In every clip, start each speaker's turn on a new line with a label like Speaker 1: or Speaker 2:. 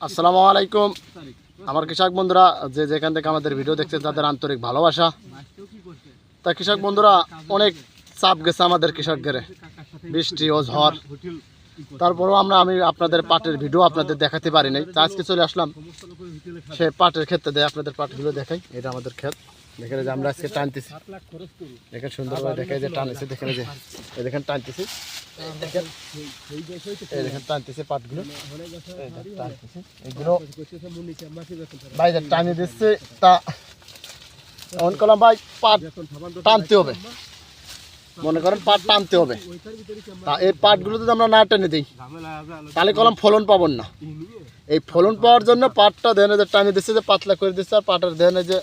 Speaker 1: আসসালামু আলাইকুম। আমার কৃষক বন্ধুরা, যে যেখান থেকে আমাদের ভিডিও দেখছে তাদের আন্তরিক ভালোবাসা। তা কৃষক বন্ধুরা, অনেক চাপ গেছে আমাদের কৃষকদের। বৃষ্টি ও ঝড় তারপরেও আমরা, আমি আপনাদের পাটের ভিডিও আপনাদের দেখাতে পারি নাই। তা আজকে চলে আসলাম, সে পাটের ক্ষেত্রে দেয়, আপনাদের পাটগুলো দেখাই। এটা আমাদের ক্ষেত। দেখেন যে আমরা আজকে টানতেছি। দেখেন সুন্দরভাবে দেখে যে টানতেছি, দেখেন যে দেখেন টানতেছি। টানিয়ে দিচ্ছে, তা করলাম ভাই পাট টানতে হবে। মনে করেন পাট টানতে হবে। তা এই পাটগুলো যদি আমরা না টেনে দিই, তাহলে কলম ফলন পাবো না। এই ফলন পাওয়ার জন্য পাটটা যে টানিয়ে দিচ্ছে, যে পাতলা করে দিচ্ছে, আর পাটের দেনে যে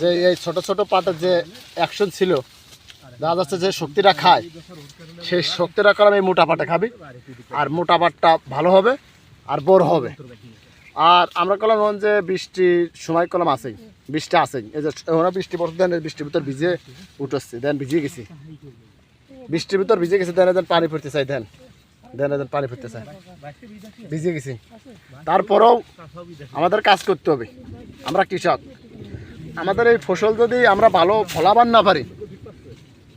Speaker 1: যে এই ছোট ছোট পাটের যে অ্যাকশন ছিল দেখা যাচ্ছে যে শক্তিটা খায়, সেই শক্তিটা কলম এই মোটা পাটে খাবি। আর মোটা পাটটা ভালো হবে আর বোর হবে। আর আমরা কলম এখন যে বৃষ্টির সময় কলম আছেই বৃষ্টি আছেই এই যে ওরা বৃষ্টি পড়তে দেন বৃষ্টির ভিতর ভিজে উঠেছে, দেন ভিজিয়ে গেছি। বৃষ্টির ভিতর ভিজে গেছে, দেন দেন পানি পড়তে চাই দেন দেন দেন পানি পড়তে চাই ভিজে গেছি। তারপরেও আমাদের কাজ করতে হবে। আমরা কৃষক। আমাদের এই ফসল যদি আমরা ভালো ফলাবার না পারি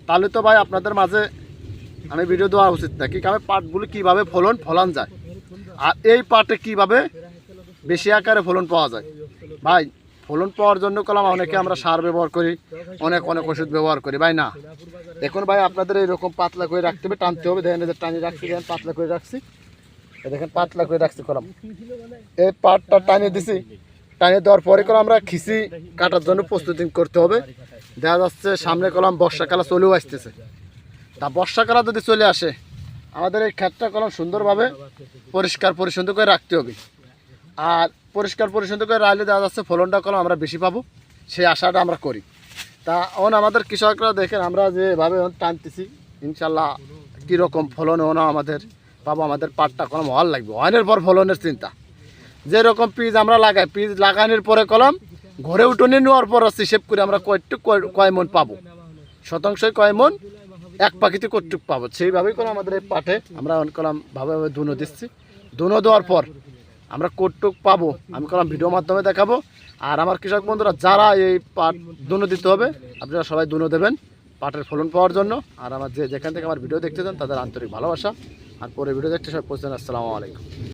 Speaker 1: তাহলে তো ভাই আপনাদের মাঝে আমি ভিডিও দেওয়া উচিত না। কি কারণ? পাটগুলো কীভাবে ফলন ফলান যায়? আর এই পাটে কীভাবে বেশি আকারে ফলন পাওয়া যায়? ভাই, ফলন পাওয়ার জন্য কলাম অনেকে আমরা সার ব্যবহার করি, অনেক অনেক ওষুধ ব্যবহার করি, ভাই না? এখন ভাই, আপনাদের এইরকম পাতলা করে রাখতে হবে, টানতে হবে, দেখেন যে টানি রাখছি, দেখেন পাতলা করে রাখছি। দেখেন পাতলা করে রাখছি কলাম। এই পাটটা টানিয়ে দিছি, টানিয়ে দেওয়ার পরে কলাম আমরা খিসি কাটার জন্য প্রস্তুতি করতে হবে। দেখা যাচ্ছে সামনে কলম বর্ষাকালে চলেও আসতেছে। তা বর্ষাকালে যদি চলে আসে, আমাদের এই ক্ষেতটা কলম সুন্দরভাবে পরিষ্কার পরিচ্ছন্ন করে রাখতে হবে। আর পরিষ্কার পরিচ্ছন্ন করে রাখলে দেখা যাচ্ছে ফলনটা কলম আমরা বেশি পাবো, সেই আশাটা আমরা করি। তা এখন আমাদের কৃষকরা দেখেন, আমরা যেভাবে টানতেছি, ইনশাল্লাহ কীরকম ফলন হনো আমাদের পাবো, আমাদের পাটটা কলম হওয়ার লাগবে। অনের পর ফলনের চিন্তা। যেরকম পিজ আমরা লাগাই, পিজ লাগানোর পরে কলম ঘরে উঠোনে নেওয়ার পর হিসেব করে আমরা কয়টুক, কয়- মন পাবো? শতাংশই কয় মন? এক পাখিতে কটুক পাবো? সেইভাবেই করে আমাদের এই পাঠে আমরা কলাম ভাবে ভাবে দুনো দিচ্ছি। দুনো দেওয়ার পর আমরা কটুক পাবো? আমি কলাম ভিডিও মাধ্যমে দেখাবো। আর আমার কৃষক বন্ধুরা, যারা এই পাট দুনো দিতে হবে, আপনারা সবাই দুনো দেবেন পাটের ফলন পাওয়ার জন্য। আর আমার যে যেখান থেকে আমার ভিডিও দেখতে চান, তাদের আন্তরিক ভালোবাসা। আর পরে ভিডিও দেখতে সবাই পৌঁছান আসসালামু আলাইকুম।